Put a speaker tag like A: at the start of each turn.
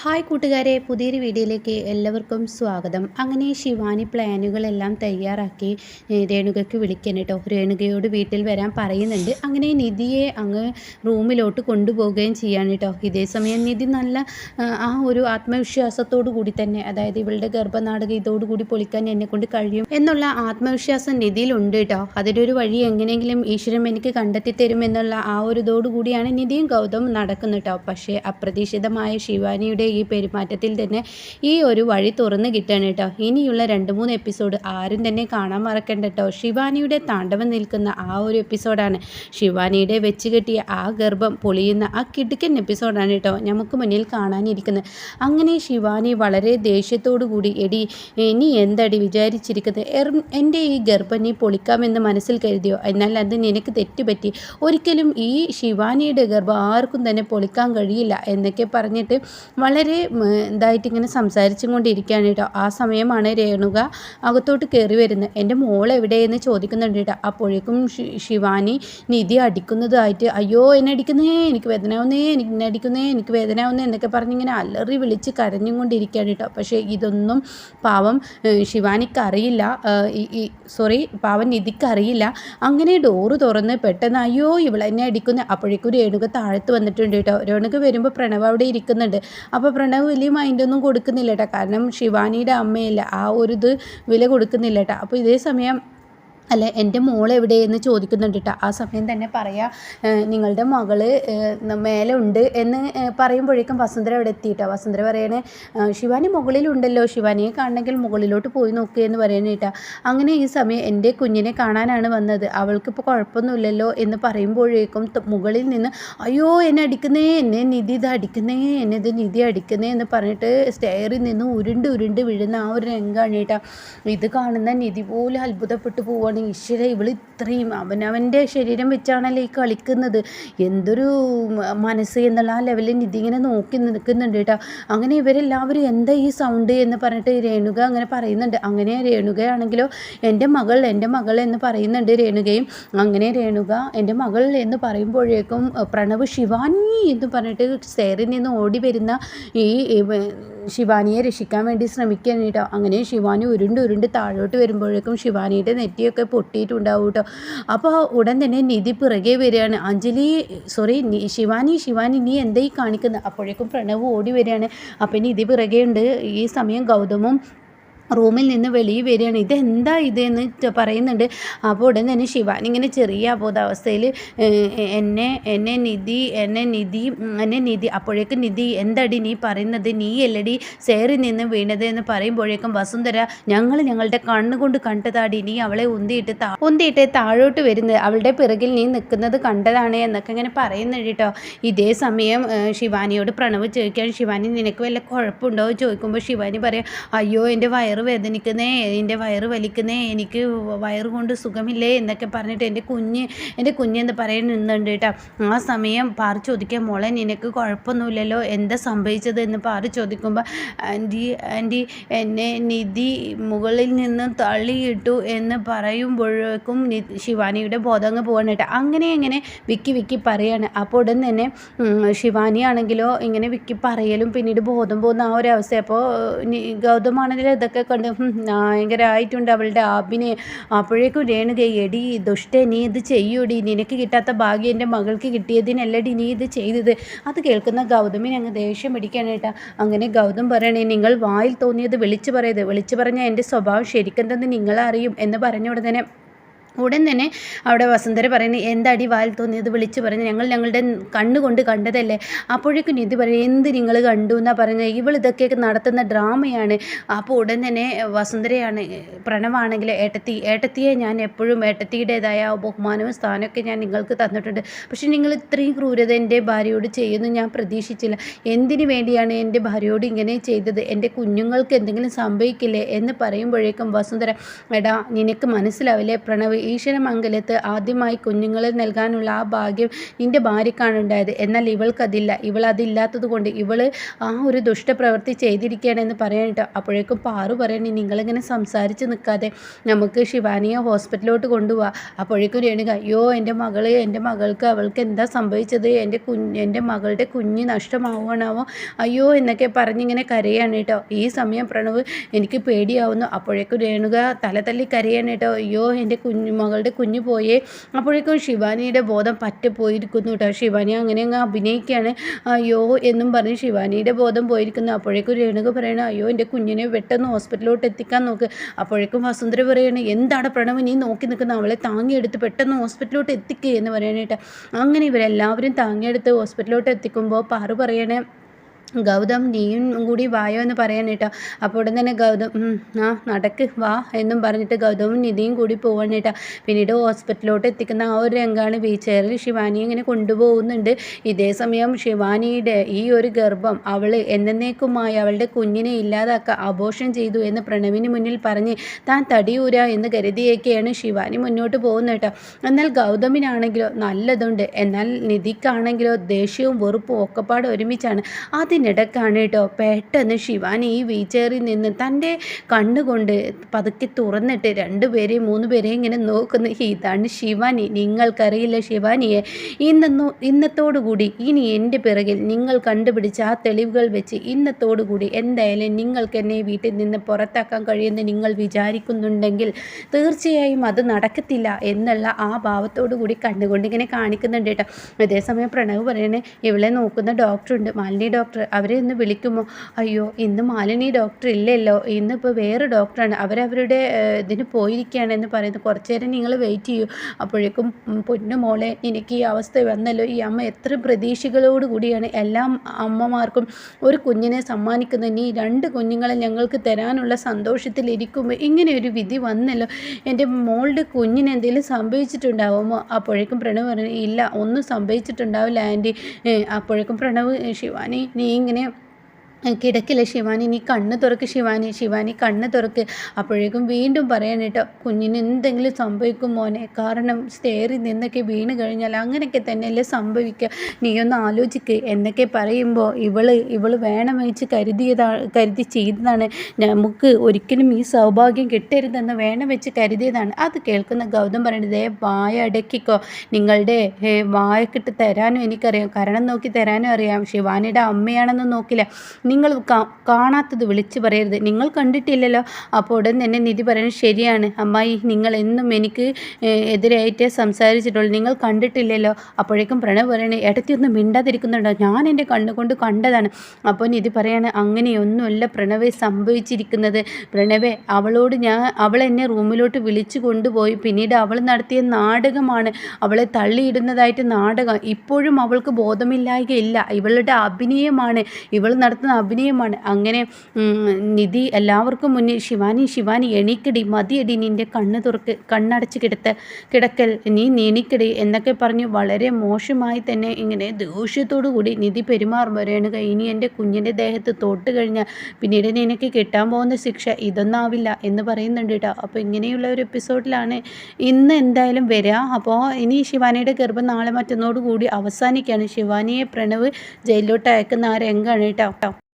A: Hi കൂട്ടുകാരെ പുതിയൊരു വീഡിയോയിലേക്ക് എല്ലാവർക്കും സ്വാഗതം. അങ്ങനെ ശിവാനി പ്ലാനുകളെല്ലാം തയ്യാറാക്കി രേണുകയ്ക്ക് വിളിക്കാൻ കേട്ടോ. രേണുകയോട് വീട്ടിൽ വരാൻ പറയുന്നുണ്ട്. അങ്ങനെ നിധിയെ അങ്ങ് റൂമിലോട്ട് കൊണ്ടുപോവുകയും ചെയ്യാണ് കേട്ടോ. ഇതേ സമയം നിധി നല്ല ആ, ഒരു ആത്മവിശ്വാസത്തോടു കൂടി തന്നെ അതായത് ഇവളുടെ ഗർഭനാടകം ഇതോടുകൂടി പൊളിക്കാൻ എന്നെ കൊണ്ട് കഴിയും എന്നുള്ള ആത്മവിശ്വാസം നിധിയിലുണ്ട് കേട്ടോ. അതിനൊരു വഴി എങ്ങനെയെങ്കിലും ഈശ്വരൻ എനിക്ക് കണ്ടെത്തി തരുമെന്നുള്ള ആ ഒരു ഇതോടുകൂടിയാണ് നിധിയും ഗൗതം നടക്കുന്നത് കേട്ടോ. പക്ഷേ അപ്രതീക്ഷിതമായ ശിവാനിയുടെ ഈ പെരുമാറ്റത്തിൽ തന്നെ ഈ ഒരു വഴി തുറന്നു കിട്ടണം കേട്ടോ. ഇനിയുള്ള രണ്ട് മൂന്ന് എപ്പിസോഡ് ആരും തന്നെ കാണാൻ മറക്കണ്ട കേട്ടോ. ശിവാനിയുടെ താണ്ഡവം നിൽക്കുന്ന ആ ഒരു എപ്പിസോഡാണ് ശിവാനിയുടെ വെച്ച് കെട്ടിയ ആ ഗർഭം പൊളിയുന്ന ആ കിടുക്കൻ എപ്പിസോഡാണ് കേട്ടോ നമുക്ക് മുന്നിൽ കാണാനിരിക്കുന്നത്. അങ്ങനെ ശിവാനി വളരെ ദേഷ്യത്തോടു കൂടി എടി ഇനി എന്തടി വിചാരിച്ചിരിക്കുന്നത്? എന്റെ ഈ ഗർഭം നീ പൊളിക്കാമെന്ന് മനസ്സിൽ കരുതിയോ? എന്നാൽ അത് നിനക്ക് തെറ്റുപറ്റി. ഒരിക്കലും ഈ ശിവാനിയുടെ ഗർഭം ആർക്കും തന്നെ പൊളിക്കാൻ കഴിയില്ല എന്നൊക്കെ പറഞ്ഞിട്ട് വളരെ ഉം, ഇതായിട്ട് ഇങ്ങനെ സംസാരിച്ചും കൊണ്ടിരിക്കുകയാണ് കേട്ടോ. ആ സമയമാണ് രേണുക അകത്തോട്ട് കയറി വരുന്നത്. എന്റെ മോൾ എവിടെയെന്ന് ചോദിക്കുന്നുണ്ട് കേട്ടോ. അപ്പോഴേക്കും ശിവാനി നിധി അടിക്കുന്നതായിട്ട് അയ്യോ എന്നെ അടിക്കുന്നേ എനിക്ക് വേദനാവുന്നേ എനിക്ക് എന്നെ അടിക്കുന്നേ എനിക്ക് വേദനാവുന്നേ എന്നൊക്കെ പറഞ്ഞിങ്ങനെ അലറി വിളിച്ച് കരഞ്ഞും കൊണ്ടിരിക്കുകയാണ് കേട്ടോ. പക്ഷേ ഇതൊന്നും പാവം ശിവാനിക്കറിയില്ല. സോറി പാവം നിധിക്ക് അറിയില്ല അങ്ങനെ ഡോറ് തുറന്ന് പെട്ടെന്ന് അയ്യോ ഇവളെന്നെ അടിക്കുന്ന. അപ്പോഴേക്കും രേണുക താഴത്ത് വന്നിട്ടുണ്ട് കേട്ടോ. രേണുക വരുമ്പോൾ പ്രണവ് അവിടെ ഇരിക്കുന്നുണ്ട്. അപ്പോൾ പ്രണവ് വലിയ മൈൻഡൊന്നും കൊടുക്കുന്നില്ല കേട്ടോ കാരണം ശിവാനിയുടെ അമ്മയല്ല. ആ ഒരു ഇത് വില കൊടുക്കുന്നില്ല കേട്ടോ അപ്പോൾ ഇതേ സമയം അല്ല എന്റെ മോൾ എവിടെയെന്ന് ചോദിക്കുന്നുണ്ട് കേട്ടോ ആ സമയം തന്നെ പറയാം നിങ്ങളുടെ മകൾ മേലെ ഉണ്ട് എന്ന് പറയുമ്പോഴേക്കും വസുന്ധര അവിടെ എത്തിയിട്ടോ വസുന്ധര പറയണേ ശിവാനി മുകളിലുണ്ടല്ലോ ശിവാനിയെ കാണണമെങ്കിൽ മുകളിലോട്ട് പോയി നോക്കുക എന്ന് പറയണേ കേട്ടോ അങ്ങനെ ഈ സമയം എന്റെ കുഞ്ഞിനെ കാണാനാണ് വന്നത്. അവൾക്കിപ്പോൾ കുഴപ്പമൊന്നുമില്ലല്ലോ എന്ന് പറയുമ്പോഴേക്കും മുകളിൽ നിന്ന് അയ്യോ എന്നെ അടിക്കുന്നേ എന്നെ നിധി ഇത് അടിക്കുന്നേ എന്നെ ഇത് നിധി അടിക്കുന്നേ എന്ന് പറഞ്ഞിട്ട് സ്റ്റെയറിൽ നിന്ന് ഉരുണ്ട് ഉരുണ്ട് വീഴുന്ന ആ ഒരു രംഗമാണ് കേട്ടോ ഇത് കാണുന്ന നിധി പോലും അത്ഭുതപ്പെട്ടു പോവാണ്. ഈശ്വര ഇവൾ ഇത്രയും അവനവന്റെ ശരീരം വെച്ചാണല്ലോ ഈ കളിക്കുന്നത്. എന്തൊരു മനസ്സ് എന്നുള്ള ആ ലെവലിൽ ഇതിങ്ങനെ നോക്കി നിൽക്കുന്നുണ്ട് കേട്ടോ. അങ്ങനെ ഇവരെല്ലാവരും എന്താ ഈ സൗണ്ട് എന്ന് പറഞ്ഞിട്ട് രേണുക അങ്ങനെ പറയുന്നുണ്ട്. അങ്ങനെ രേണുകയാണെങ്കിലോ എന്റെ മകൾ എന്റെ മകൾ എന്ന് പറയുന്നുണ്ട് രേണുകയും. അങ്ങനെ രേണുക എന്റെ മകൾ എന്ന് പറയുമ്പോഴേക്കും പ്രണവ് ശിവാനി എന്ന് പറഞ്ഞിട്ട് സേറിൽ നിന്ന് ഓടി വരുന്ന ഈ ശിവാനിയെ രക്ഷിക്കാൻ വേണ്ടി ശ്രമിക്കുകയാണ് കേട്ടോ. അങ്ങനെ ശിവാനി ഉരുണ്ട് ഉരുണ്ട് താഴോട്ട് വരുമ്പോഴേക്കും ശിവാനിയുടെ നെറ്റിയൊക്കെ പൊട്ടിയിട്ടുണ്ടാവും കേട്ടോ. അപ്പോൾ ഉടൻ തന്നെ നിധി പിറകെ വരികയാണ്. അഞ്ജലി സോറി ശിവാനി ശിവാനി നീ എന്തായി കാണിക്കുന്നത് അപ്പോഴേക്കും പ്രണവ് ഓടി വരികയാണ്. അപ്പം നിധി പിറകെ ഉണ്ട് ഈ സമയം ഗൗതമും റൂമിൽ നിന്ന് വെളിയിൽ വരികയാണ്. ഇതെന്താ ഇത് എന്ന് പറയുന്നുണ്ട്. അപ്പോൾ ഉടൻ തന്നെ ശിവാനി ഇങ്ങനെ ചെറിയ അബോധാവസ്ഥയിൽ എന്നെ എന്നെ നിധി എന്നെ നിധി എന്നെ നിധി. അപ്പോഴേക്കും നിധി എന്തടി നീ പറയുന്നത്? നീ അല്ലടി സേറിൽ നിന്ന് വീണത്? എന്ന് പറയുമ്പോഴേക്കും വസുന്ധര ഞങ്ങൾ ഞങ്ങളുടെ കണ്ണുകൊണ്ട് കണ്ടതാടി. നീ അവളെ ഉന്തിയിട്ട് താ ഉന്തിയിട്ട് താഴോട്ട് വരുന്നത്. അവളുടെ പിറകിൽ നീ നിൽക്കുന്നത് കണ്ടതാണ് എന്നൊക്കെ ഇങ്ങനെ പറയുന്നുണ്ട് കേട്ടോ ഇതേ സമയം ശിവാനിയോട് പ്രണവ് ചോദിക്കാൻ ശിവാനി നിനക്ക് വല്ല കുഴപ്പമുണ്ടോ? ചോദിക്കുമ്പോൾ ശിവാനി പറയാം അയ്യോ എന്റെ വയറ് വേദനിക്കുന്നേ എന്റെ വയറ് വലിക്കുന്നേ എനിക്ക് വയറ് കൊണ്ട് സുഖമില്ലേ എന്നൊക്കെ പറഞ്ഞിട്ട് എന്റെ കുഞ്ഞ് എന്റെ കുഞ്ഞെന്ന് പറയുന്നുണ്ട് കേട്ടോ. ആ സമയം പാറി ചോദിക്കാൻ മോളെ നിനക്ക് കുഴപ്പമൊന്നുമില്ലല്ലോ. എന്താ സംഭവിച്ചത്? എന്ന് പാറി ചോദിക്കുമ്പോൾ ആന്റി ആന്റി എന്നെ നിധി മുകളിൽ നിന്ന് തള്ളിയിട്ടു എന്ന് പറയുമ്പോഴേക്കും ശിവാനിയുടെ ബോധം അങ്ങ് പോവാണ് കേട്ടോ. അങ്ങനെ ഇങ്ങനെ വിക്കി വിക്കി പറയാണ്. അപ്പോൾ ഉടൻ തന്നെ ശിവാനി ആണെങ്കിലോ ഇങ്ങനെ വിക്കി പറയലും പിന്നീട് ബോധം പോകുന്ന ആ ഒരു അപ്പോൾ ഗൗതമാണെങ്കിലും ഇതൊക്കെ കണ്ട് ഭയങ്കര ഭയങ്കരമായിട്ടുണ്ട് അവളുടെ ആബിനെ അപ്പോഴേക്കും രേണുക എടി ദുഷ്ടെ നീ ഇത് ചെയ്യൂടി. നിനക്ക് കിട്ടാത്ത ഭാഗ്യം എന്റെ മകൾക്ക് കിട്ടിയതിനല്ലടി നീ ഇത് ചെയ്തത്. അത് കേൾക്കുന്ന ഗൗതമിന് അങ്ങ് ദേഷ്യം പിടിക്കാനായിട്ട് അങ്ങനെ ഗൗതം പറയണേ നിങ്ങൾ വായിൽ തോന്നിയത് വിളിച്ചു പറയത് വിളിച്ചു പറഞ്ഞാൽ എന്റെ സ്വഭാവം ശരിക്കെന്തെന്ന് നിങ്ങളറിയും എന്ന് പറഞ്ഞ ഉടനെ ഉടൻ തന്നെ അവിടെ വസുന്ധര പറയുന്നത് എന്താടി തോന്നി ഇത് വിളിച്ച് പറഞ്ഞു ഞങ്ങൾ ഞങ്ങളുടെ കണ്ണുകൊണ്ട് കണ്ടതല്ലേ? അപ്പോഴേക്കും നിധി പറയും എന്ത് നിങ്ങൾ കണ്ടു? എന്നാണ് പറഞ്ഞത് ഇവൾ ഇതൊക്കെ നടത്തുന്ന ഡ്രാമയാണ്. അപ്പോൾ ഉടൻ തന്നെ വസുന്ധരയാണ് പ്രണവാണെങ്കിൽ ഏട്ടത്തി ഏട്ടത്തിയെ ഞാൻ എപ്പോഴും ഏട്ടത്തിയുടേതായ ബഹുമാനവും സ്ഥാനമൊക്കെ ഞാൻ നിങ്ങൾക്ക് തന്നിട്ടുണ്ട്. പക്ഷേ നിങ്ങൾ ഇത്രയും ക്രൂരത എന്റെ ഭാര്യയോട് ചെയ്യുന്നു ഞാൻ പ്രതീക്ഷിച്ചില്ല. എന്തിനു വേണ്ടിയാണ് എന്റെ ഭാര്യയോട് ഇങ്ങനെ ചെയ്തത്? എന്റെ കുഞ്ഞുങ്ങൾക്ക് എന്തെങ്കിലും സംഭവിക്കില്ലേ? എന്ന് പറയുമ്പോഴേക്കും വസുന്ധര എടാ നിനക്ക് മനസ്സിലാവില്ലേ പ്രണവ് ഈശ്വരമംഗലത്ത് ആദ്യമായി കുഞ്ഞുങ്ങളെ നൽകാനുള്ള ആ ഭാഗ്യം നിന്റെ ഭാര്യക്കാണ് ഉണ്ടായത്. എന്നാൽ ഇവൾക്കതില്ല. ഇവൾ അതില്ലാത്തത് കൊണ്ട് ഇവൾ ആ ഒരു ദുഷ്ടപ്രവൃത്തി ചെയ്തിരിക്കുകയാണെന്ന് പറയാൻ കേട്ടോ. അപ്പോഴേക്കും പാറു പറയണേ നിങ്ങളിങ്ങനെ സംസാരിച്ച് നിൽക്കാതെ നമുക്ക് ശിവാനിയെ ഹോസ്പിറ്റലിലോട്ട് കൊണ്ടുപോവാം. അപ്പോഴേക്കും രേണുക അയ്യോ എന്റെ മകൾ എന്റെ മകൾക്ക് അവൾക്ക് എന്താ സംഭവിച്ചത്? എന്റെ കുഞ്ഞ് എന്റെ മകളുടെ കുഞ്ഞ് നഷ്ടമാവുകയാണാവോ? അയ്യോ എന്നൊക്കെ പറഞ്ഞിങ്ങനെ കരയാണ് കേട്ടോ. ഈ സമയം പ്രണവ് എനിക്ക് പേടിയാവുന്നു. അപ്പോഴേക്കും രേണുക തലതല്ലി കരയാണ് കേട്ടോ. അയ്യോ എന്റെ കുഞ്ഞു മകളുടെ കുഞ്ഞു പോയേ അപ്പോഴേക്കും ശിവാനിയുടെ ബോധം പറ്റിപ്പോയിരിക്കുന്നു കേട്ടോ. ശിവാനി അങ്ങനെ അങ്ങ് അഭിനയിക്കുകയാണ്. അയ്യോ എന്നും പറഞ്ഞ് ശിവാനിയുടെ ബോധം പോയിരിക്കുന്നു. അപ്പോഴേക്കും രേണുക പറയണം അയ്യോ എന്റെ കുഞ്ഞിനെ പെട്ടെന്ന് ഹോസ്പിറ്റലിലോട്ട് എത്തിക്കാൻ നോക്ക്. അപ്പോഴേക്കും വസുന്ധര പറയണേ എന്താണ് പ്രണവ് നീ നോക്കി നിൽക്കുന്ന? അവളെ താങ്ങിയെടുത്ത് പെട്ടെന്ന് ഹോസ്പിറ്റലിലോട്ട് എത്തിക്കുക എന്ന് പറയാനായിട്ട് അങ്ങനെ ഇവരെല്ലാവരും താങ്ങിയെടുത്ത് ഹോസ്പിറ്റലിലോട്ട് എത്തിക്കുമ്പോൾ പാറു പറയണേ ഗൗതം നീയും കൂടി വായോ എന്ന് പറയാൻ കേട്ടോ. അപ്പോൾ ഉടൻ തന്നെ ഗൗതം ആ നടക്ക് വാ എന്നും പറഞ്ഞിട്ട് ഗൗതമും നിധിയും കൂടി പോവാൻ കേട്ടോ. പിന്നീട് ഹോസ്പിറ്റലിലോട്ട് എത്തിക്കുന്ന ആ ഒരു രംഗമാണ് വീൽ ചെയറിൽ ശിവാനി ഇങ്ങനെ കൊണ്ടുപോകുന്നുണ്ട്. ഇതേ സമയം ശിവാനിയുടെ ഈ ഒരു ഗർഭം അവൾ എന്നേക്കുമായി അവളുടെ കുഞ്ഞിനെ ഇല്ലാതാക്കുക അബോഷം ചെയ്തു എന്ന് പ്രണവിന് മുന്നിൽ പറഞ്ഞ് താൻ തടിയൂര എന്ന് കരുതിയൊക്കെയാണ് ശിവാനി മുന്നോട്ട് പോകുന്നത് കേട്ടോ. എന്നാൽ ഗൗതമിനാണെങ്കിലോ നല്ലതുണ്ട്. എന്നാൽ നിധിക്കാണെങ്കിലോ ദേഷ്യവും വെറുപ്പും ഒക്കെപ്പാട് ഒരുമിച്ചാണ്. അതിന് അതിനിടക്കാണ് കേട്ടോ പെട്ടെന്ന് ശിവാനി ഈ നിന്ന് തന്റെ കണ്ണുകൊണ്ട് പതുക്കെ തുറന്നിട്ട് രണ്ടുപേരെയും മൂന്ന് പേരെയും ഇങ്ങനെ നോക്കുന്ന. ഇതാണ് ശിവാനി. നിങ്ങൾക്കറിയില്ല ശിവാനിയെ? ഇന്നും ഇന്നത്തോടുകൂടി ഇനി എന്റെ പിറകിൽ നിങ്ങൾ കണ്ടുപിടിച്ച ആ തെളിവുകൾ വെച്ച് ഇന്നത്തോടുകൂടി എന്തായാലും നിങ്ങൾക്ക് എന്നെ വീട്ടിൽ നിന്ന് പുറത്താക്കാൻ കഴിയുമെന്ന് നിങ്ങൾ വിചാരിക്കുന്നുണ്ടെങ്കിൽ തീർച്ചയായും അത് നടക്കത്തില്ല എന്നുള്ള ആ ഭാവത്തോടു കൂടി കണ്ടുകൊണ്ട് ഇങ്ങനെ കാണിക്കുന്നുണ്ട് കേട്ടോ അതേസമയം പ്രണവ് പറയണേ ഇവളെ നോക്കുന്ന ഡോക്ടറുണ്ട്. മാലിനി ഡോക്ടർ അവരെ ഒന്ന് വിളിക്കുമോ? അയ്യോ ഇന്ന് മാലിനി ഡോക്ടർ ഇല്ലല്ലോ. ഇന്നിപ്പോൾ വേറെ ഡോക്ടറാണ് അവരവരുടെ ഇതിന് പോയിരിക്കുകയാണ് എന്ന് പറയുന്നത് കുറച്ച് നേരം നിങ്ങൾ വെയിറ്റ് ചെയ്യൂ. അപ്പോഴേക്കും പൊന്നു മോളെ എനിക്ക് ഈ അവസ്ഥ വന്നല്ലോ. ഈ അമ്മ എത്ര പ്രതീക്ഷകളോട് കൂടിയാണ് എല്ലാ അമ്മമാർക്കും ഒരു കുഞ്ഞിനെ സമ്മാനിക്കുന്നത്. നീ രണ്ട് കുഞ്ഞുങ്ങളെ ഞങ്ങൾക്ക് തരാനുള്ള സന്തോഷത്തിലിരിക്കുമ്പോൾ ഇങ്ങനെ ഒരു വിധി വന്നല്ലോ. എന്റെ മോളുടെ കുഞ്ഞിന് എന്തെങ്കിലും സംഭവിച്ചിട്ടുണ്ടാവുമോ? അപ്പോഴേക്കും പ്രണവ് പറഞ്ഞു ഇല്ല ഒന്നും സംഭവിച്ചിട്ടുണ്ടാവില്ല ആന്റി. അപ്പോഴേക്കും പ്രണവ് ശിവാനി നീ ഇങ്ങനെ കിടക്കില്ല ശിവാനി. നീ കണ്ണ് തുറക്ക് ശിവാനി. ശിവാനി കണ്ണ് തുറക്ക്. അപ്പോഴേക്കും വീണ്ടും പറയാനിട്ട് കുഞ്ഞിന് എന്തെങ്കിലും സംഭവിക്കും മോനെ. കാരണം സ്റ്റേറിൽ നിന്നൊക്കെ വീണ് കഴിഞ്ഞാൽ അങ്ങനെയൊക്കെ തന്നെയല്ലേ സംഭവിക്കുക. നീ ഒന്ന് ആലോചിക്ക്. എന്നൊക്കെ പറയുമ്പോൾ ഇവൾ ഇവൾ വേണം വെച്ച് കരുതിയതാണ് കരുതി ചെയ്തതാണ്. നമുക്ക് ഒരിക്കലും ഈ സൗഭാഗ്യം കിട്ടരുതെന്ന് വേണം വെച്ച് കരുതിയതാണ്. അത് കേൾക്കുന്ന ഗൗതം പറയുന്നത് വായ അടക്കിക്കോ. നിങ്ങളുടെ വായക്കിട്ട് തരാനും എനിക്കറിയാം. കരണം നോക്കി തരാനും അറിയാം. ശിവാനിയുടെ അമ്മയാണെന്ന് നോക്കില്ല. നിങ്ങൾ കാണാത്തത് വിളിച്ചു പറയരുത്. നിങ്ങൾ കണ്ടിട്ടില്ലല്ലോ? അപ്പോൾ ഉടൻ തന്നെ നിധി പറയുന്നത് ശരിയാണ്. അമ്മായി നിങ്ങൾ എന്നും എനിക്ക് എതിരായിട്ട് സംസാരിച്ചിട്ടുള്ളൂ. നിങ്ങൾ കണ്ടിട്ടില്ലല്ലോ? അപ്പോഴേക്കും പ്രണവ് പറയണേ ഇടയ്ക്ക് മിണ്ടാതിരിക്കുന്നുണ്ടോ? ഞാൻ എന്റെ കണ്ണുകൊണ്ട് കണ്ടതാണ്. അപ്പോൾ നിധി പറയാണ് അങ്ങനെയൊന്നുമല്ല പ്രണവെ സംഭവിച്ചിരിക്കുന്നത്. പ്രണവെ അവളോട് ഞാൻ അവൾ എന്നെ റൂമിലോട്ട് വിളിച്ചു കൊണ്ടുപോയി. പിന്നീട് അവൾ നടത്തിയ നാടകമാണ്. അവളെ തള്ളിയിടുന്നതായിട്ട് നാടകം. ഇപ്പോഴും അവൾക്ക് ബോധമില്ലായകയില്ല. ഇവളുടെ അഭിനയമാണ്. ഇവൾ നടത്തുന്ന അഭിനയമാണ്. അങ്ങനെ നിധി എല്ലാവർക്കും മുന്നിൽ ശിവാനി ശിവാനി എണീക്കടി മതിയടി നിന്റെ കണ്ണ് തുറക്ക് കണ്ണടച്ച് കിടത്ത് കിടക്കൽ നീ നീണിക്കടി എന്നൊക്കെ പറഞ്ഞ് വളരെ മോശമായി തന്നെ ഇങ്ങനെ ദേഷ്യത്തോടു കൂടി നിധി പെരുമാറുമ്പോൾ രേണുക ഇനി എന്റെ കുഞ്ഞിന്റെ ദേഹത്ത് തൊട്ട് കഴിഞ്ഞാൽ പിന്നീട് നിനക്ക് കിട്ടാൻ പോകുന്ന ശിക്ഷ ഇതൊന്നാവില്ല എന്ന് പറയുന്നുണ്ട് കേട്ടോ. അപ്പോൾ ഇങ്ങനെയുള്ള ഒരു എപ്പിസോഡിലാണ് ഇന്ന് എന്തായാലും വരിക അപ്പോൾ ഇനി ശിവാനിയുടെ ഗർഭം നാളെ മറ്റന്നോട് കൂടി അവസാനിക്കുകയാണ്. ശിവാനിയെ പ്രണവ് ജയിലിലോട്ട് അയക്കുന്ന ആ രംഗമാണ് കേട്ടോ.